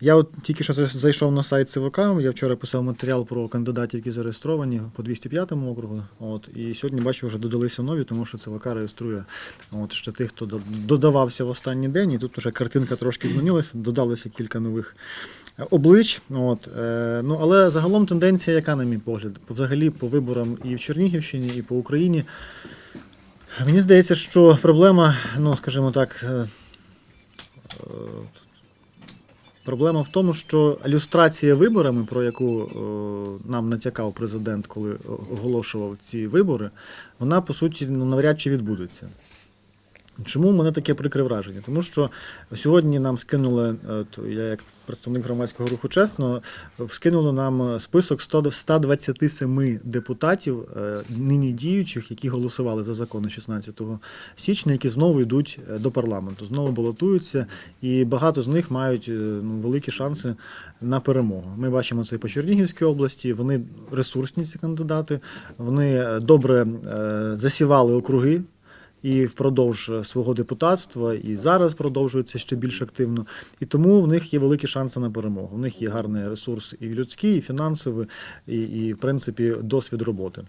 Я от тільки що зайшов на сайт ЦВК, я вчора писав матеріал про кандидатів, які зареєстровані по 205 округу. От, і сьогодні бачу, вже додалися нові, тому що ЦВК реєструє от, ще тих, хто додавався в останній день, і тут вже картинка трошки змінилася, додалося кілька нових облич. От, е, ну, але загалом тенденція, яка, на мій погляд, взагалі по виборам і в Чернігівщині, і по Україні. Мені здається, що проблема, ну скажімо так, е, е, проблема в тому, що люстрація виборами, про яку е, нам натякав президент, коли оголошував ці вибори, вона по суті ну, навряд чи відбудеться. Чому мене таке прикре враження? Тому що сьогодні нам скинули, я як представник громадського руху чесно, скинули нам список 127 депутатів, е, нині діючих, які голосували за закони 16 січня, які знову йдуть е, до парламенту, знову балотуються, і багато з них мають е, ну, великі шанси на перемогу. Ми бачимо це і по Чернігівській області. Вони ресурсні, ці кандидати, вони добре засівали округи і впродовж свого депутатства, і зараз продовжується ще більш активно. І тому в них є великі шанси на перемогу. У них є гарний ресурс і людський, і фінансовий, і, і в принципі досвід роботи.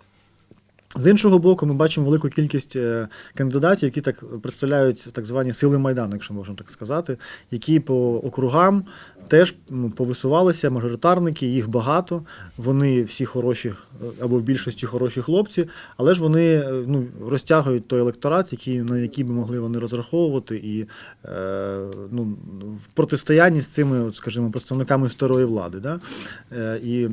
З іншого боку, ми бачимо велику кількість е, кандидатів, які так представляють так звані сили Майдану, якщо можна так сказати, які по округам теж повисувалися, мажоритарники, їх багато. Вони всі хороші е, або в більшості хороші хлопці, але ж вони е, ну, розтягують той електорат, який, на який би могли вони розраховувати, і ну, в протистоянні з цими, скажімо, представниками старої влади. Да? І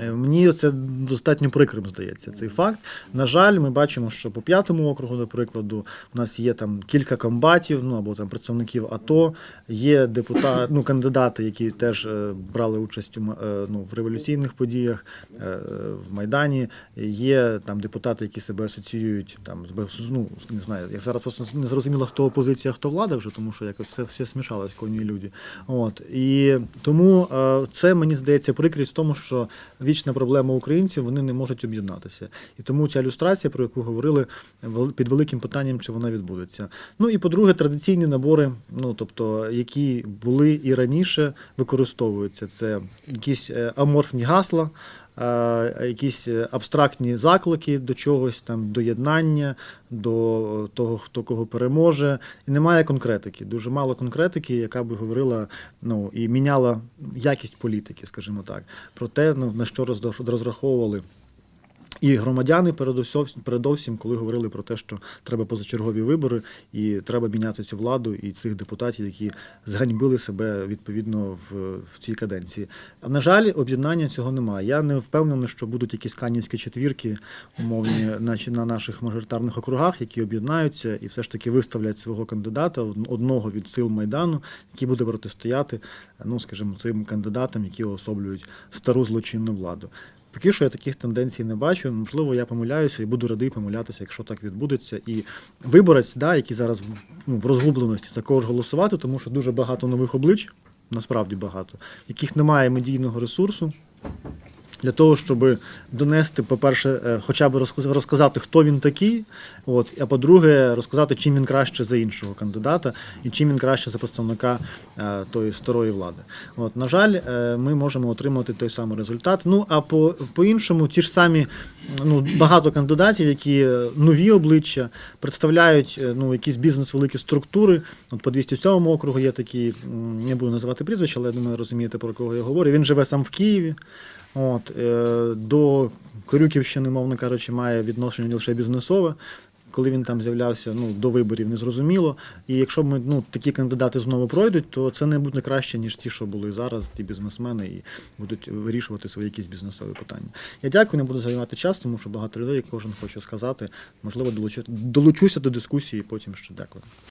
Мені це достатньо прикрим здається цей факт. На жаль, ми бачимо, що по п'ятому округу, до у нас є там кілька комбатів, ну або там представників АТО, є депутати, ну кандидати, які теж е, брали участь у е, ну, в революційних подіях е, в Майдані. Є там депутати, які себе асоціюють там ну, не знаю, я зараз просто не зрозуміло, хто опозиція, хто влада вже, тому що якось все, все смішалось коні люди. От і тому е, це мені здається прикрість в тому, що вічна проблема українців вони не можуть об'єднатися. І тому ця люстрація, про яку говорили, під великим питанням, чи вона відбудеться. Ну і по-друге, традиційні набори, ну тобто, які були і раніше використовуються. Це якісь е, аморфні гасла. Е, Якісь абстрактні заклики до чогось, там доєднання, до того, хто кого переможе, і немає конкретики. Дуже мало конкретики, яка би говорила ну і міняла якість політики, скажімо так, про те, ну на що роз- розраховували. І громадяни передовсім, передовсім, коли говорили про те, що треба позачергові вибори, і треба міняти цю владу і цих депутатів, які зганьбили себе відповідно в, в цій каденції. А на жаль, об'єднання цього немає. Я не впевнений, що будуть якісь канівські четвірки, умовні, на, на наших мажоритарних округах, які об'єднаються і все ж таки виставлять свого кандидата одного від сил майдану, який буде протистояти, ну скажімо, цим кандидатам, які особлюють стару злочинну владу. Поки що я таких тенденцій не бачу. Можливо, я помиляюся і буду радий помилятися, якщо так відбудеться. І виборець, да, який зараз ну, в розгубленості за кого ж голосувати, тому що дуже багато нових облич, насправді багато, яких немає медійного ресурсу. Для того, щоб донести, по-перше, е, хоча б розказ- розказати, хто він такий, от, а по-друге, розказати, чим він краще за іншого кандидата і чим він краще за представника е, тої старої влади. От, на жаль, е, ми можемо отримати той самий результат. Ну а по, по-іншому, ті ж самі ну, багато кандидатів, які нові обличчя представляють ну, якісь бізнес великі структури. От по 207 округу є такі, не буду називати прізвища, але я думаю, розумієте, про кого я говорю. Він живе сам в Києві. От, е, до Корюківщини, мовно кажучи, має відношення лише бізнесове. Коли він там з'являвся ну, до виборів, незрозуміло. І якщо ми ну, такі кандидати знову пройдуть, то це не буде краще, ніж ті, що були зараз, ті бізнесмени, і будуть вирішувати свої якісь бізнесові питання. Я дякую, не буду займати час, тому що багато людей, кожен хоче сказати. Можливо, долучу, долучуся до дискусії, потім ще дякую.